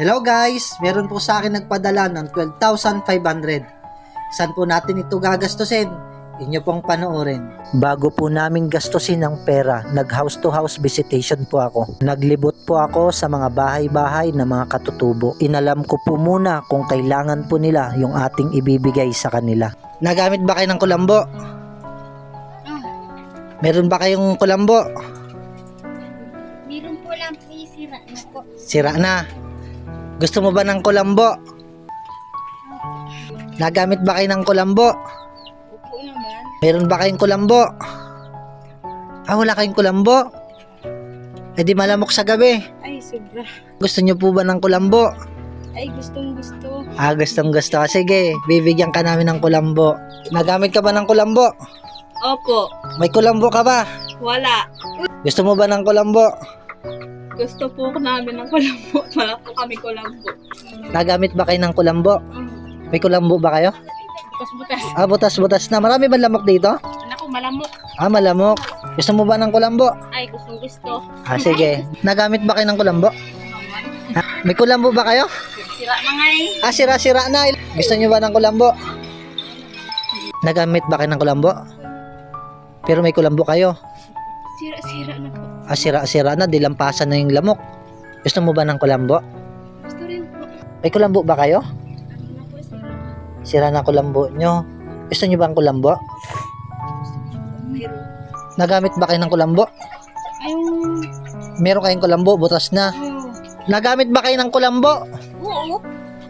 Hello guys, meron po sa akin nagpadala ng 12,500. Saan po natin ito gagastusin? Inyo pong panoorin. Bago po namin gastusin ang pera, nag house to house visitation po ako. Naglibot po ako sa mga bahay-bahay na mga katutubo. Inalam ko po muna kung kailangan po nila yung ating ibibigay sa kanila. Nagamit ba kayo ng kulambo? Meron ba kayong kulambo? Meron po lang po sira na po. Sira na. Gusto mo ba ng kulambo? Nagamit ba kayo ng kulambo? Opo naman. Meron ba kayong kulambo? Ah, wala kayong kulambo? Eh di malamok sa gabi. Ay, sobra. Gusto nyo po ba ng kulambo? Ay, gustong gusto. Ah, gustong gusto. Sige, bibigyan ka namin ng kulambo. Nagamit ka ba ng kulambo? Opo. May kulambo ka ba? Wala. Gusto mo ba ng kulambo? Gusto po namin ng kulambo. Wala po kami kulambo. Nagamit ba kayo ng kulambo? May kulambo ba kayo? Butas-butas. Ah, butas-butas na. Marami ba lamok dito? Anak ko, malamok. Ah, malamok. Gusto mo ba ng kulambo? Ay, gustong gusto. Ah, sige. Nagamit ba kayo ng kulambo? Ah, may kulambo ba kayo? Sira na nga eh. Ah, sira-sira na. Gusto nyo ba ng kulambo? Nagamit ba kayo ng kulambo? Pero may kulambo kayo. Sira-sira na po. Ah, sira-sira na. Dilampasan na yung lamok. Gusto mo ba ng kulambo? Gusto rin po. May kulambo ba kayo? Ano po, sira. Sira na kulambo nyo. Gusto nyo ba ang kulambo? Meron. Nagamit ba kayo ng kulambo? Ayun. Meron kayong kulambo, butas na. Oh. Nagamit ba kayo ng kulambo? Oo.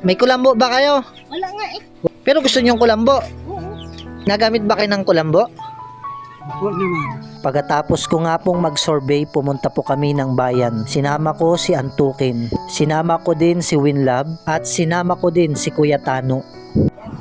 May kulambo ba kayo? Wala nga eh. Pero gusto nyo yung kulambo? Oo. Nagamit ba kayo ng kulambo? Pagkatapos ko nga pong mag-survey, pumunta po kami ng bayan. Sinama ko si Antukin, sinama ko din si Winlab, at sinama ko din si Kuya Tano.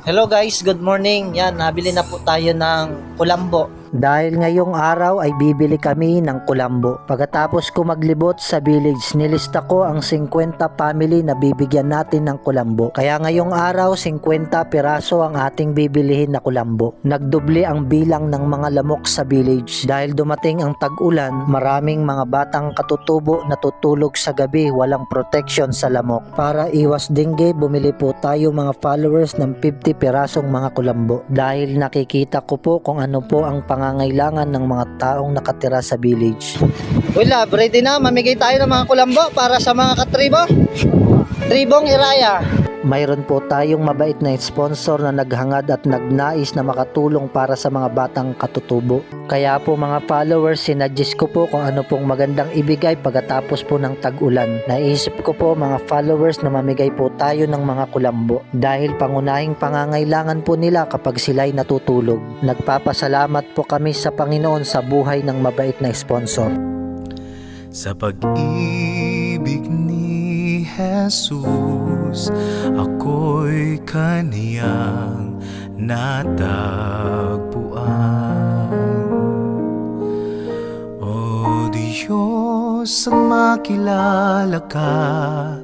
Hello guys, good morning. Yan, nabili na po tayo ng kulambo. Dahil ngayong araw ay bibili kami ng kulambo. Pagkatapos ko maglibot sa village, nilista ko ang 50 family na bibigyan natin ng kulambo. Kaya ngayong araw, 50 piraso ang ating bibilihin na kulambo. Nagdoble ang bilang ng mga lamok sa village. Dahil dumating ang tag-ulan, maraming mga batang katutubo na tutulog sa gabi walang protection sa lamok. Para iwas dengue, bumili po tayo mga followers ng 50 pirasong mga kulambo. Dahil nakikita ko po kung ano po ang pangangailangan ng mga taong nakatira sa village. Lab, ready na? Mamigay tayo ng mga kulambo para sa mga katribo? Tribong Iraya. Mayroon po tayong mabait na sponsor na naghangad at nagnais na makatulong para sa mga batang katutubo. Kaya po mga followers, sinadjust ko po kung ano pong magandang ibigay pagkatapos po ng tag-ulan. Naisip ko po mga followers na mamigay po tayo ng mga kulambo dahil pangunahing pangangailangan po nila kapag sila'y natutulog. Nagpapasalamat po kami sa Panginoon sa buhay ng mabait na sponsor. Sa pag-ibig ni Jesus, ako'y kaniyang natagpuan. O Diyos, makilala ka,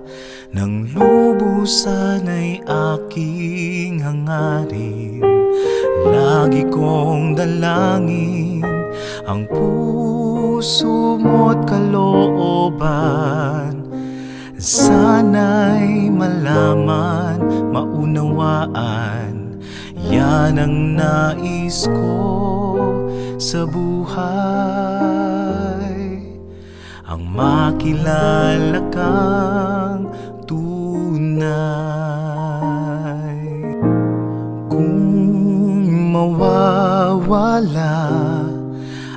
ng lubusan ay aking hangarin. Lagi kong dalangin ang puso mo't kalooban maunawaan Yan ang nais ko sa buhay. Ang makilala kang tunay. Kung mawawala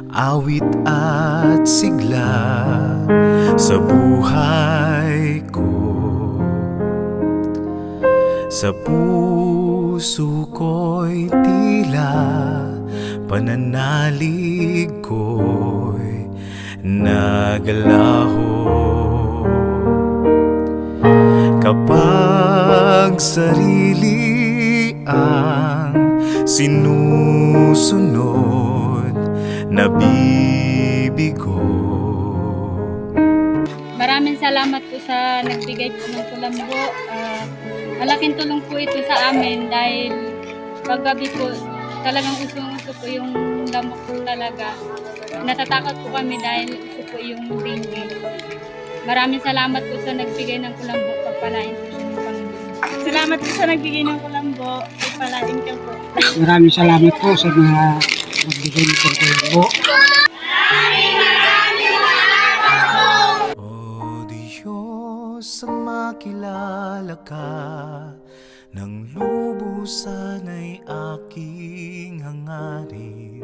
awit at sigla sa buhay ko Sa puso ko'y tila pananalig ko'y nagalaho Kapag sarili ang sinusunod nabibigo Maraming salamat po sa nagbigay po ng kulambo. Ah, malaking tulong po ito sa amin dahil paggabi po talagang usong-uso po yung lamok po talaga. Natatakot po kami dahil uso po yung dengue. Maraming salamat po sa nagbigay ng kulambo. pagpalain po Panginoon. Salamat po sa nagbigay ng kulambo. Pagpalain ka po. Maraming salamat po sa mga nagbigay ng pagkulambo. Makilala ka. Nang lubusan ay aking hangarin